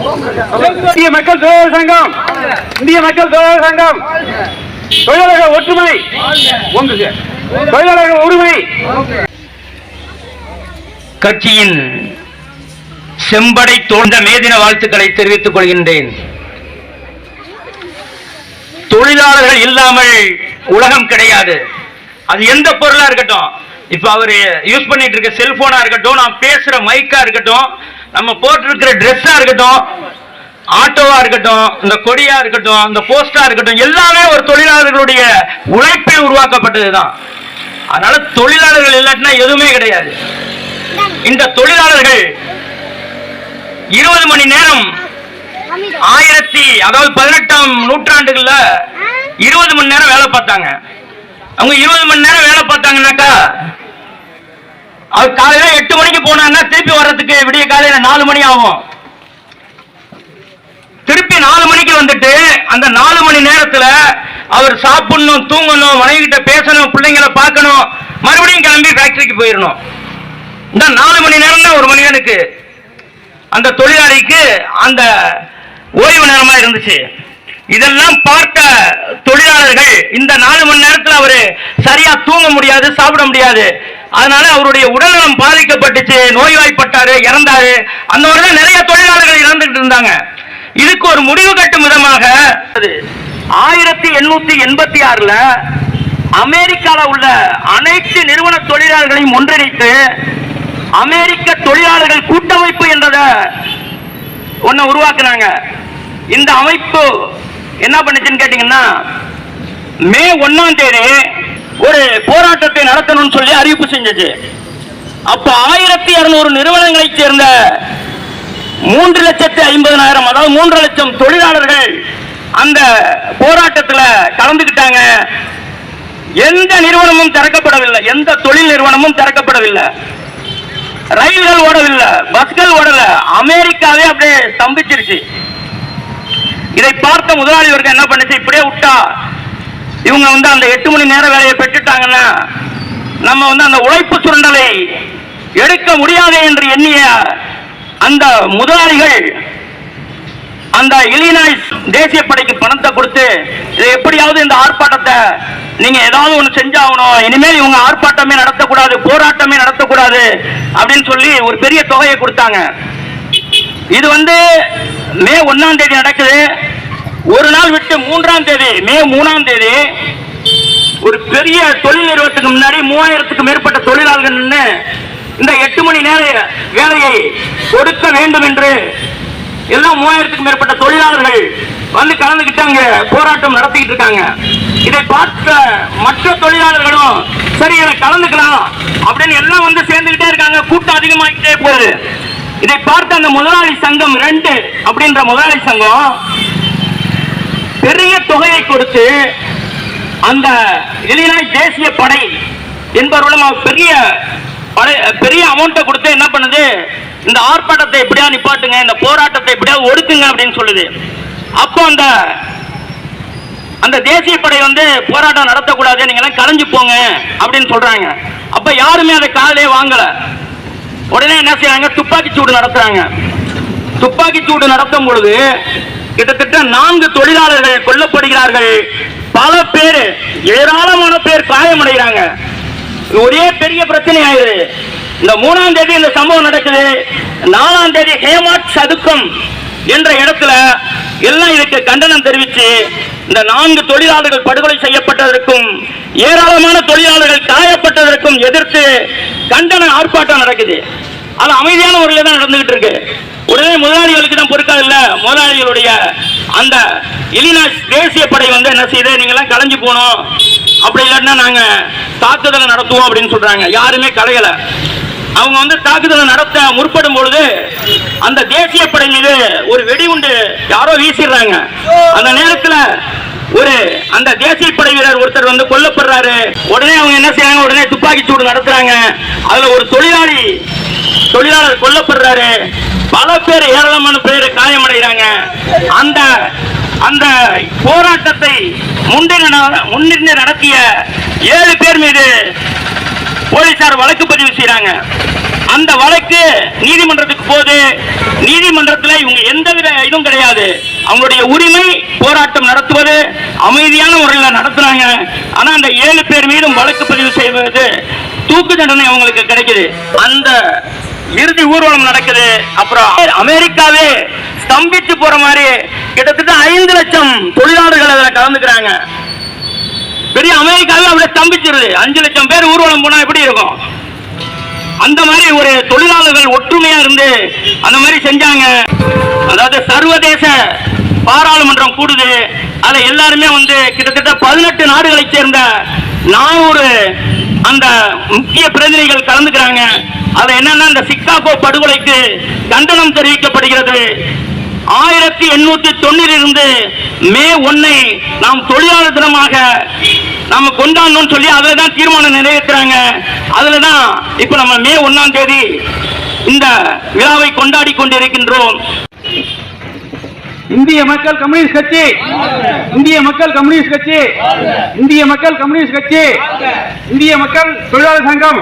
இந்திய மக்கள் தொழிலாளர் சங்கம் இந்திய மக்கள் தொழிலாளர் சங்கம் தொழிலாளர்கள் ஒற்றுமை ஒன்று. தொழிலாளர்கள் உரிமை. கட்சியின் செம்படை தோழ்ந்த மேதின வாழ்த்துக்களை தெரிவித்துக் கொள்கின்றேன். தொழிலாளர்கள் இல்லாமல் உலகம் கிடையாது. அது எந்த பொருளா இருக்கட்டும். இப்ப அவர் யூஸ் பண்ணிட்டு இருக்க செல்போனா இருக்கட்டும் நான் பேசுற மைக்கா இருக்கட்டும் நம்ம போட்டிருக்கிற ட்ரெஸ்ஸா இருக்கட்டும் ஆட்டோவா இருக்கட்டும் இந்த கொடியா இருக்கட்டும் இந்த போஸ்டா இருக்கட்டும் எல்லாமே ஒரு தொழிலாளர்களுடைய உழைப்பில் உருவாக்கப்பட்டதுதான். அதனால தொழிலாளர்கள் இல்லாட்டினா எதுவுமே கிடையாது. இந்த தொழிலாளர்கள் இருபது மணி நேரம் ஆயிரத்தி அதாவது பதினெட்டாம் நூற்றாண்டுகள்ல இருபது மணி நேரம் வேலை பார்த்தாங்க. அவங்க இருபது மணி நேரம் வேலை பார்த்தாங்கன்னாக்கா அவர் காலையில எட்டு மணிக்கு போனான்னா திருப்பி வர்றதுக்கு விடிய காலையில நாலு மணி ஆகும். திருப்பி நாலு மணிக்கு வந்துட்டு அந்த நாலு மணி நேரத்துல அவர் சாப்பிடணும் தூங்கணும் மனைவி கிட்ட பேசணும் பிள்ளைங்களை பார்க்கணும் மறுபடியும் கிளம்பி ஃபேக்டரிக்கு போயிடணும் இந்த நாலு மணி நேரம் தான் ஒரு மனிதனுக்கு அந்த தொழிலாளிக்கு அந்த ஓய்வு நேரமா இருந்துச்சு. இதெல்லாம் பார்த்த தொழிலாளர்கள் இந்த நாலு மணி நேரத்தில் அவரு சரியா தூங்க முடியாது சாப்பிட முடியாது. அதனால அவருடைய உடல்நலம் பாதிக்கப்பட்டுச்சு நோய்வாய்ப்பட்டாரு இறந்தாரு. அந்த மாதிரி நிறைய தொழிலாளர்கள் இறந்துட்டு இருந்தாங்க. இதுக்கு ஒரு முடிவு கட்டும் விதமாக ஆயிரத்தி எண்ணூத்தி எண்பத்தி ஆறுல அமெரிக்கால உள்ள அனைத்து நிறுவன தொழிலாளர்களையும் ஒன்றிணைத்து அமெரிக்க தொழிலாளர்கள் கூட்டமைப்பு என்றத ஒன்ன உருவாக்குனாங்க. இந்த அமைப்பு என்ன பண்ணுச்சுன்னு கேட்டீங்கன்னா மே ஒன்னாம் தேதி ஒரு போராட்டத்தை நடத்தணும்னு சொல்லி அறிவிப்பு செஞ்சது. அப்ப ஆயிரத்தி இருநூறு நிறுவனங்களைச் சேர்ந்த மூன்று லட்சத்து ஐம்பதனாயிரம் அதாவது மூன்று லட்சம் தொழிலாளர்கள் அந்த போராட்டத்தில் கலந்துக்கிட்டாங்க. எந்த நிறுவனமும் திறக்கப்படவில்லை. எந்த தொழில் நிறுவனமும் திறக்கப்படவில்லை. ரயில்கள் ஓடவில்லை. பஸ்கள் ஓடல. அமெரிக்காவே அப்படியே ஸ்தம்பிச்சிருச்சு. இதை பார்த்த முதலாளி என்ன பண்ணுச்சு? இப்படியே விட்டா இவங்க வந்து அந்த எட்டு மணி நேர வேலையை பெற்றுட்டாங்கன்னா நம்ம வந்து அந்த உழைப்பு சுரண்டலை எடுக்க முடியாது என்று எண்ணிய அந்த முதலாளிகள் அந்த இலினாய்ஸ் தேசிய படைக்கு பணத்தை கொடுத்து இதை எப்படியாவது இந்த ஆர்ப்பாட்டத்தை நீங்க ஏதாவது ஒண்ணு செஞ்சாகணும் இனிமேல் இவங்க ஆர்ப்பாட்டமே நடத்தக்கூடாது போராட்டமே நடத்தக்கூடாது அப்படின்னு சொல்லி ஒரு பெரிய தொகையை கொடுத்தாங்க. இது வந்து மே ஒன்னாம் தேதி நடக்குது. ஒரு நாள் விட்டு மூன்றாம் தேதி மே மூணாம் தேதி ஒரு பெரிய தொழில் நிறுவனத்துக்கு முன்னாடி மூவாயிரத்துக்கு மேற்பட்ட தொழிலாளர்கள் நின்று இந்த எட்டு மணி நேர வேலையை கொடுக்க வேண்டும் என்று எல்லாம் மூவாயிரத்துக்கு மேற்பட்ட தொழிலாளர்கள் வந்து கலந்துக்கிட்டு அங்க போராட்டம் நடத்திக்கிட்டு இருக்காங்க. இதை பார்த்த மற்ற தொழிலாளர்களும் சரி இதை கலந்துக்கலாம் அப்படின்னு எல்லாம் வந்து சேர்ந்துகிட்டே இருக்காங்க. கூட்டம் அதிகமாகிட்டே போகுது. இதை பார்த்த அந்த முதலாளி சங்கம் ரெண்டு அப்படின்ற முதலாளி சங்கம் பெரிய தொகையை கொடுத்து அந்த இலினாய் தேசிய படை என்பவர்களும் பெரிய படை பெரிய அமௌண்ட்டை கொடுத்து என்ன பண்ணுது? இந்த ஆர்ப்பாட்டத்தை எப்படியா நிப்பாட்டுங்க? இந்த போராட்டத்தை எப்படியா ஒடுக்குங்க அப்படின்னு சொல்லுது. அப்போ அந்த அந்த தேசிய படை வந்து போராட்டம் நடத்தக்கூடாது நீங்க எல்லாம் கலைஞ்சு போங்க அப்படின்னு சொல்றாங்க. அப்ப யாருமே அதை காதலே வாங்கல. உடனே என்ன செய்யறாங்க துப்பாக்கி சூடு நடத்துறாங்க. துப்பாக்கி சூடு நடத்தும் பொழுது கிட்டத்தட்ட நான்கு தொழிலாளர்கள் கொல்லப்படுகிறார்கள். பல பேர் ஏராளமான பேர் காயமடைகிறாங்க. இது ஒரே பெரிய பிரச்சனை ஆயிடுது இந்த மூணாம் தேதி இந்த சம்பவம் நடக்குது. நாலாம் தேதி ஹேமாட் சதுக்கம் என்ற இடத்துல எல்லாம் இதுக்கு கண்டனம் தெரிவித்து இந்த நான்கு தொழிலாளர்கள் படுகொலை செய்யப்பட்டதற்கும் ஏராளமான தொழிலாளர்கள் காயப்பட்டதற்கும் எதிர்த்து கண்டன ஆர்ப்பாட்டம் நடக்குது. அது அமைதியான முறையில் தான் நடந்துகிட்டு இருக்கு. உடனே முதலாளிகளுக்கு தான் பொறுக்காது இல்ல. முதலாளிகளுடைய அந்த இலினாஸ் தேசிய படை வந்து என்ன செய்யுது நீங்க எல்லாம் கலைஞ்சு போகணும். அப்படி இல்லைன்னா நாங்க தாக்குதலை நடத்துவோம் அப்படின்னு சொல்றாங்க. யாருமே கலையல. அவங்க வந்து தாக்குதலை நடத்த முற்படும் பொழுது அந்த தேசிய படை மீது ஒரு வெடிகுண்டு யாரோ வீசிடுறாங்க. அந்த நேரத்துல ஒரு அந்த தேசிய படை வீரர் ஒருத்தர் வந்து கொல்லப்படுறாரு. உடனே அவங்க என்ன செய்யறாங்க உடனே துப்பாக்கி சூடு நடத்துறாங்க. அதுல ஒரு தொழிலாளி தொழிலாளர் கொல்லப்படுறாரு. பல பேர் ஏராளமான பேர் காயமடைகிறாங்க. அந்த அந்த போராட்டத்தை முன்னின்று நடத்திய ஏழு பேர் மீது போலீசார் வழக்கு பதிவு செய்யறாங்க அந்த வழக்கு நீதிமன்றத்துக்கு போது நீதிமன்றத்தில் இவங்க எந்தவித இதுவும் கிடையாது. அவங்களுடைய உரிமை போராட்டம் நடத்துவது அமைதியான முறையில் நடத்துறாங்க. ஆனா அந்த ஏழு பேர் மீதும் வழக்கு பதிவு செய்வது தூக்கு தண்டனை அவங்களுக்கு கிடைக்குது. அந்த இறுதி ஊர்வலம் நடக்குது. அப்புறம் அமெரிக்காவே ஸ்தம்பிச்சு போற மாதிரி கிட்டத்தட்ட ஐந்து லட்சம் தொழிலாளர்கள் அதில் கலந்துக்கிறாங்க. பெரிய அமெரிக்காவே அப்படியே ஸ்தம்பிச்சிருது. அஞ்சு லட்சம் பேர் ஊர்வலம் போனா எப்படி இருக்கும்? அந்த மாதிரி ஒரு தொழிலாளர்கள் ஒற்றுமையா இருந்து அந்த மாதிரி செஞ்சாங்க. அதாவது சர்வதேச பாராளுமன்றம் கூடுது. அதுல எல்லாருமே வந்து கிட்டத்தட்ட பதினெட்டு நாடுகளைச் சேர்ந்த நானூறு அந்த முக்கிய பிரதிநிதிகள் கலந்துக்கிறாங்க. அதுல என்னன்னா இந்த சிக்காகோ படுகொலைக்கு கண்டனம் தெரிவிக்கப்படுகிறது. ஆயிரத்தி எண்ணூத்தி தொண்ணூறில் இருந்து மே ஒன்னை நாம் தொழிலாளர் தினமாக நாம கொண்டாடணும்னு சொல்லி அதுல தான் தீர்மானம் நிறைவேற்றுறாங்க அதுல தான் இப்ப நம்ம மே ஒன்னாம் தேதி இந்த விழாவை கொண்டாடி கொண்டிருக்கின்றோம். இந்திய மக்கள் கம்யூனிஸ்ட் கட்சி. இந்திய மக்கள் கம்யூனிஸ்ட் கட்சி. இந்திய மக்கள் கம்யூனிஸ்ட் கட்சி. இந்திய மக்கள் தொழிலாளர் சங்கம்.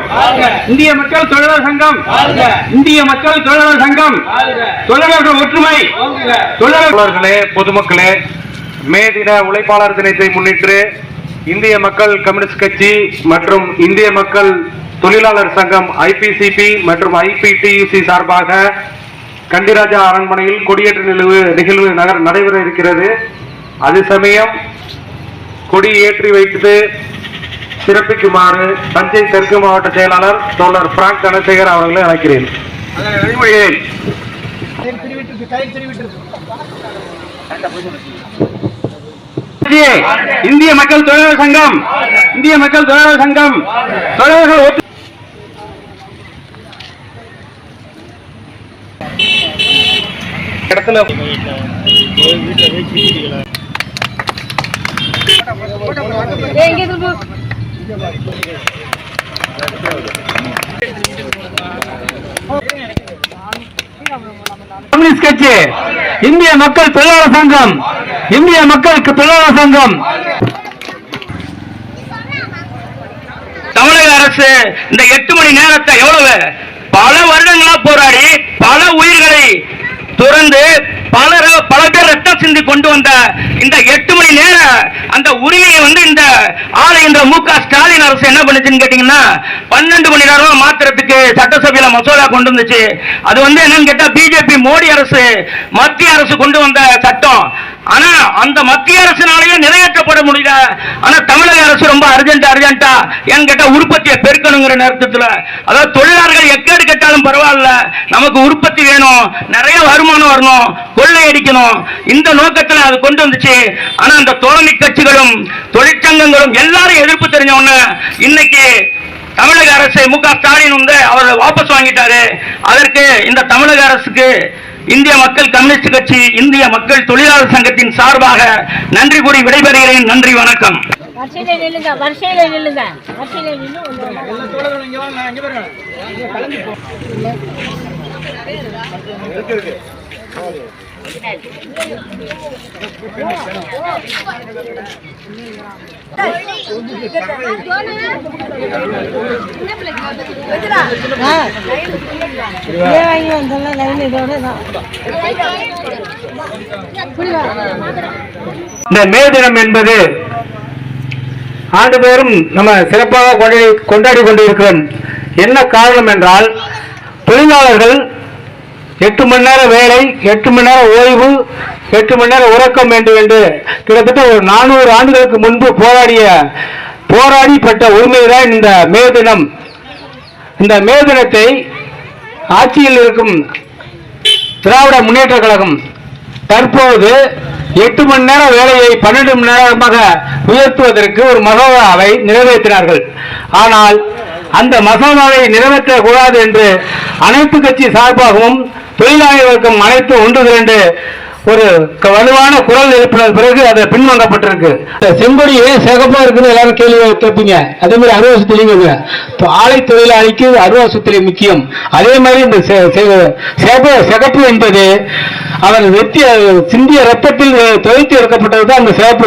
இந்திய மக்கள் தொழிலாளர் சங்கம். இந்திய மக்கள் தொழிலாளர் சங்கம். தொழிலாளர்கள் ஒற்றுமை. தொழிலாளர் பொதுமக்களே மே தின உழைப்பாளர் தினத்தை முன்னிட்டு இந்திய மக்கள் கம்யூனிஸ்ட் கட்சி மற்றும் இந்திய மக்கள் தொழிலாளர் சங்கம் ஐபிசிபி மற்றும் ஐபிடியூசி சார்பாக கண்டிராஜா அரண்மனையில் கொடியேற்ற நிகழ்வு நிகழ்வு நகர் நடைபெற இருக்கிறது. அது சமயம் கொடி ஏற்றி வைத்து சிறப்பிக்குமாறு தஞ்சை தெற்கு மாவட்ட செயலாளர் தோழர் பிராங்க் தனசேகர் அவர்களை அழைக்கிறேன். இந்திய மக்கள் தொழிலாளர் சங்கம் இந்திய மக்கள் தொழிலாளர் சங்கம் தொழிலாளர்கள் இடத்துல கம்யூனிஸ்ட் கட்சி இந்திய மக்கள் தொழிலாளர் சங்கம் இந்திய மக்களுக்கு தொழிலாளர் சங்கம். தமிழக அரசு இந்த எட்டு மணி நேரத்தை எவ்வளவு? பல வருடங்களா போராடி பல உயிர்களை துறந்து பலர பல பேர் ரத்தம் சிந்தி கொண்டு வந்த இந்த எட்டு மணி நேர அந்த உரிமையை வந்து இந்த ஆளுகின்ற மு க ஸ்டாலின் அரசு என்ன பண்ணுச்சுன்னு கேட்டீங்கன்னா பன்னெண்டு மணி நேரம் மாத்திரத்துக்கு சட்டசபையில மசோதா கொண்டு வந்துச்சு. அது வந்து என்னன்னு கேட்டா பிஜேபி மோடி அரசு மத்திய அரசு கொண்டு வந்த சட்டம். ஆனா அந்த மத்திய அரசினாலேயே நிறைவேற்றப்பட முடியல. ஆனா தமிழக அரசு ரொம்ப அர்ஜென்ட் அர்ஜென்டா ஏன்னு கேட்டா உற்பத்தியை பெருக்கணுங்கிற நேரத்துல. அதாவது தொழிலாளர்கள் எக்கேடு கேட்டாலும் பரவாயில்ல. நமக்கு உற்பத்தி வேணும். நிறைய வருமானம் வரணும். கொள்ளையடிக்கணும். இந்த நோக்கத்துல அது கொண்டு வந்துச்சு. ஆனா அந்த தோழமை கட்சிகளும் தொழிற்சங்கங்களும் எல்லாரும் எதிர்ப்பு தெரிஞ்ச உடனே இன்னைக்கு தமிழக அரசு மு க ஸ்டாலின் வந்து அவர் வாபஸ் வாங்கிட்டாரு. அதற்கு இந்த தமிழக அரசுக்கு இந்திய மக்கள் கம்யூனிஸ்ட் கட்சி இந்திய மக்கள் தொழிலாளர் சங்கத்தின் சார்பாக நன்றி கூறி விடைபெறுகிறேன். நன்றி வணக்கம். வரிசையில நில்லுங்க வரிசையில நில்லுங்க. வரிசையில ஒன்று வாங்கி வந்தோம்ல லைன் இதோட தான் இந்த மே தினம் என்பது ஆண்டுதோறும் நம்ம சிறப்பாக கொண்டாடி கொண்டாடி கொண்டிருக்கிறோம். என்ன காரணம் என்றால் தொழிலாளர்கள் எட்டு மணி நேர வேலை எட்டு மணி நேரம் ஓய்வு எட்டு மணி நேரம் உறக்கம் வேண்டும் என்று கிட்டத்தட்ட ஒரு நானூறு ஆண்டுகளுக்கு முன்பு போராடிய போராடி பெற்ற உரிமை தான் இந்த மே தினம். இந்த மே தினத்தை ஆட்சியில் இருக்கும் திராவிட முன்னேற்ற கழகம் தற்போது எட்டு மணி நேர வேலையை பன்னெண்டு மணி நேரமாக உயர்த்துவதற்கு ஒரு மசோதாவை நிறைவேற்றினார்கள். ஆனால் அந்த மசோதாவை நிறைவேற்றக்கூடாது என்று அனைத்து கட்சி சார்பாகவும் தொழிலாளி வர்க்கம் அனைத்து ஒன்று திரண்டு ஒரு க- வலுவான குரல் எழுப்பின பிறகு அதை பின்வாங்கப்பட்டிருக்கு. இந்த ஏன் சிகப்பா இருக்குன்னு எல்லாரும் கேள்வி கேட்பீங்க. அதே மாதிரி அறுவை சுத்திலிங்க ஆலை தொழிலாளிக்கு அறுவை சுத்திலி முக்கியம். அதே மாதிரி இந்த செ- சிகப்பு என்பது அவர் வெத்தி சிந்திய ரத்தத்தில் துவைத்து எடுக்கப்பட்டது தான் அந்த சிகப்பு.